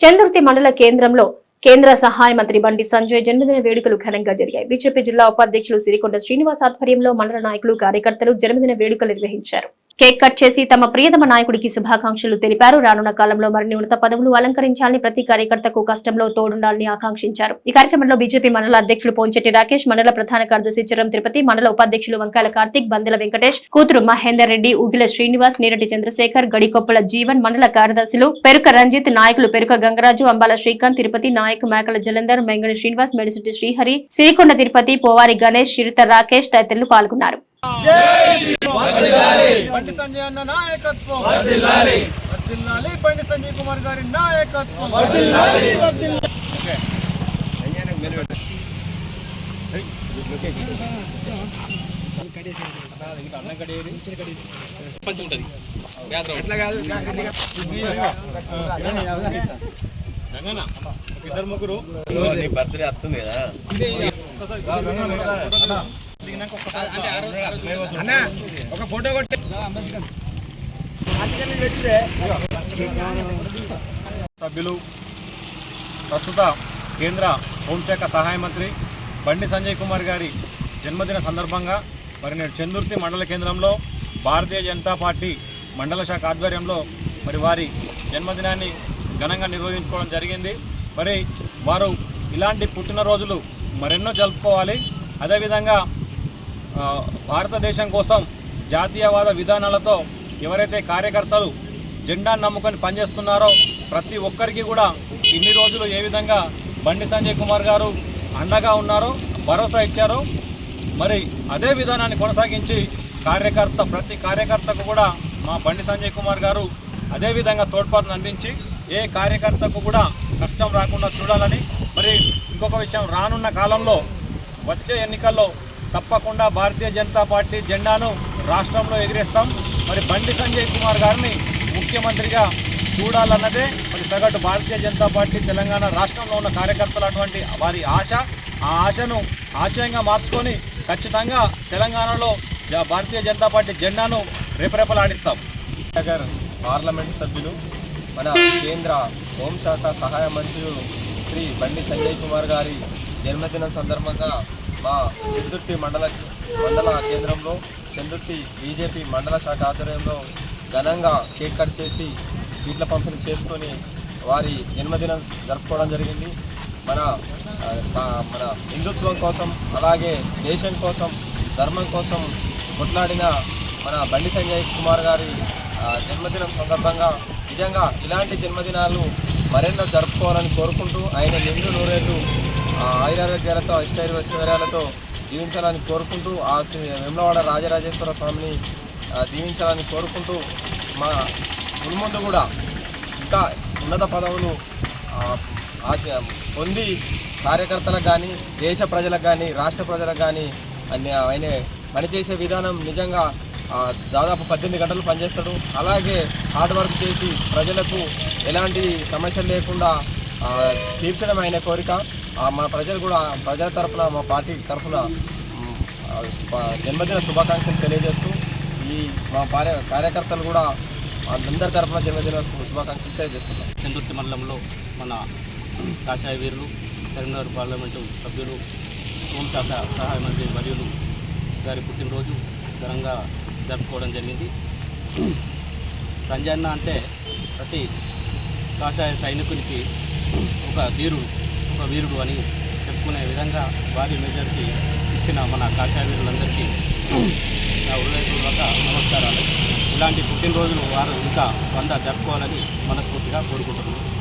చందుర్తి మండల కేంద్రంలో కేంద్ర సహాయ మంత్రి బండి సంజయ్ జన్మదిన వేడుకలు ఘనంగా జరిగాయి. బీజేపీ జిల్లా ఉపాధ్యక్షులు సిరికొండ శ్రీనివాస్ ఆధ్వర్యంలో మండల నాయకులు కార్యకర్తలు జన్మదిన వేడుకలు నిర్వహించారు. కేక్ కట్ చేసి తమ ప్రియతమ నాయకుడికి శుభాకాంక్షలు తెలిపారు. రానున్న కాలంలో మరిన్ని ఉన్నత పదవులు అలంకరించాలని ప్రతి కార్యకర్తకు కష్టంలో తోడుండాలని ఆకాంక్షించారు. ఈ కార్యక్రమంలో బీజేపీ మండల అధ్యక్షులు పోంచెట్టి రాకేష్ మండల ప్రధాన కార్యదర్శి చిరం తిరుపతి మండల ఉపాధ్యక్షులు వంకాయల కార్తిక్ బందెల వెంకటేష్ కూతురు మహేందర్ రెడ్డి ఉగిల శ్రీనివాస్ నీరటి చంద్రశేఖర్ గడికొప్పల జీవన్ మండల కార్యదర్శులు పెరుక రంజిత్ నాయకులు పెరుక గంగరాజు అంబాల శ్రీకాంత్ తిరుపతి నాయక్ మేకల జలంధర్ మెంగళి శ్రీనివాస్ మెడిసిటి శ్రీహరి సిరికొండ తిరుపతి పోవారి గణేష్ చిరుత రాకేష్ తదితరులు పాల్గొన్నారు. బండి సంజయ్ అన్న నాయకత్వం. వర్ధిల్లాలి బండి సంజయ్ కుమార్ గారి నాయకత్వం. ఇద్దరు ముగ్గురు. నీ బర్త్డే వస్తుంది కదా. ఒక ఫోటో కొట్టి. సభ్యులు ప్రస్తుత కేంద్ర హోంశాఖ సహాయ మంత్రి బండి సంజయ్ కుమార్ గారి జన్మదిన సందర్భంగా మరి నేడు చందుర్తి మండల కేంద్రంలో భారతీయ జనతా పార్టీ మండల శాఖ ఆధ్వర్యంలో మరి వారి జన్మదినాన్ని ఘనంగా నిర్వహించుకోవడం జరిగింది. మరి వారు ఇలాంటి పుట్టినరోజులు మరెన్నో జరుపుకోవాలి. అదేవిధంగా భారతదేశం కోసం జాతీయవాద విధానాలతో ఎవరైతే కార్యకర్తలు జెండాను నమ్ముకొని పనిచేస్తున్నారో ప్రతి ఒక్కరికి కూడా ఇన్ని రోజులు ఏ విధంగా బండి సంజయ్ కుమార్ గారు అండగా ఉన్నారో భరోసా ఇచ్చారో మరి అదే విధానాన్ని కొనసాగించి కార్యకర్త ప్రతి కార్యకర్తకు కూడా మా బండి సంజయ్ కుమార్ గారు అదే విధంగా తోడ్పాటును అందించి ఏ కార్యకర్తకు కూడా కష్టం రాకుండా చూడాలని మరి ఇంకొక విషయం రానున్న కాలంలో వచ్చే ఎన్నికల్లో తప్పకుండా భారతీయ జనతా పార్టీ జెండాను రాష్ట్రంలో ఎగిరేస్తాం. మరి బండి సంజయ్ కుమార్ గారిని ముఖ్యమంత్రిగా చూడాలన్నదే మరి సగటు భారతీయ జనతా పార్టీ తెలంగాణ రాష్ట్రంలో ఉన్న కార్యకర్తలు అటువంటి వారి ఆశ. ఆ ఆశను ఆశయంగా మార్చుకొని ఖచ్చితంగా తెలంగాణలో భారతీయ జనతా పార్టీ జెండాను రేపరేపలాడిస్తాం. నగర్ పార్లమెంట్ సభ్యులు మన కేంద్ర హోంశాఖ సహాయ మంత్రులు శ్రీ బండి సంజయ్ కుమార్ గారి జన్మదినం సందర్భంగా మా చందుర్తి మండల మండల కేంద్రంలో చందుర్తి బీజేపీ మండల శాఖ ఆధ్వర్యంలో ఘనంగా కేక్ కట్ చేసి సీట్ల పంపిణీ చేసుకొని వారి జన్మదినం జరుపుకోవడం జరిగింది. మన మన హిందుత్వం కోసం అలాగే దేశం కోసం ధర్మం కోసం కొట్లాడిన మన బండి సంజయ్ కుమార్ గారి జన్మదినం సందర్భంగా నిజంగా ఇలాంటి జన్మదినాలు మరెన్నో జరుపుకోవాలని కోరుకుంటూ ఆయన నిండు నూరేళ్ళు ఆయురారోగ్యాలతో అష్టైర్వైశ్వర్యాలతో జీవించాలని కోరుకుంటూ ఆ శ్రీ వెమ్లవాడ రాజరాజేశ్వర స్వామిని దీవించాలని కోరుకుంటూ మా మున్ముందు కూడా ఇంకా ఉన్నత పదవులు ఆశ పొంది కార్యకర్తలకు కానీ దేశ ప్రజలకు కానీ రాష్ట్ర ప్రజలకు కానీ అన్ని ఆయన పనిచేసే విధానం నిజంగా దాదాపు పద్దెనిమిది గంటలు పనిచేస్తాడు. అలాగే హార్డ్ వర్క్ చేసి ప్రజలకు ఎలాంటి సమస్యలు లేకుండా తీర్చడం ఆయన కోరిక. మన ప్రజలు కూడా ప్రజల తరఫున మా పార్టీ తరఫున జన్మదిన శుభాకాంక్షలు తెలియజేస్తూ ఈ మా కార్య కార్యకర్తలు కూడా అందరి తరఫున జన్మదిన శుభాకాంక్షలు తెలియజేస్తున్నాం. చందుర్తి మండలంలో మన కాషాయ వీరులు కరీంనగర్ పార్లమెంటు సభ్యులు హోంశాఖ సహాయ మంత్రి వర్యులు గారి పుట్టినరోజు ఘనంగా జరుపుకోవడం జరిగింది. సంజయ్ అంటే ప్రతి కాషాయ సైనికునికి ఒక ధీరుడు. ఒక వీరుడు అని చెప్పుకునే విధంగా భారీ మెజార్టీ ఇచ్చిన మన కాషాయ వీరులందరికీ నా హృదయపూర్వక నమస్కారాలు. ఇలాంటి పుట్టినరోజులు వారు ఇంకా వంద జరుపుకోవాలని మనస్ఫూర్తిగా కోరుకుంటున్నాను.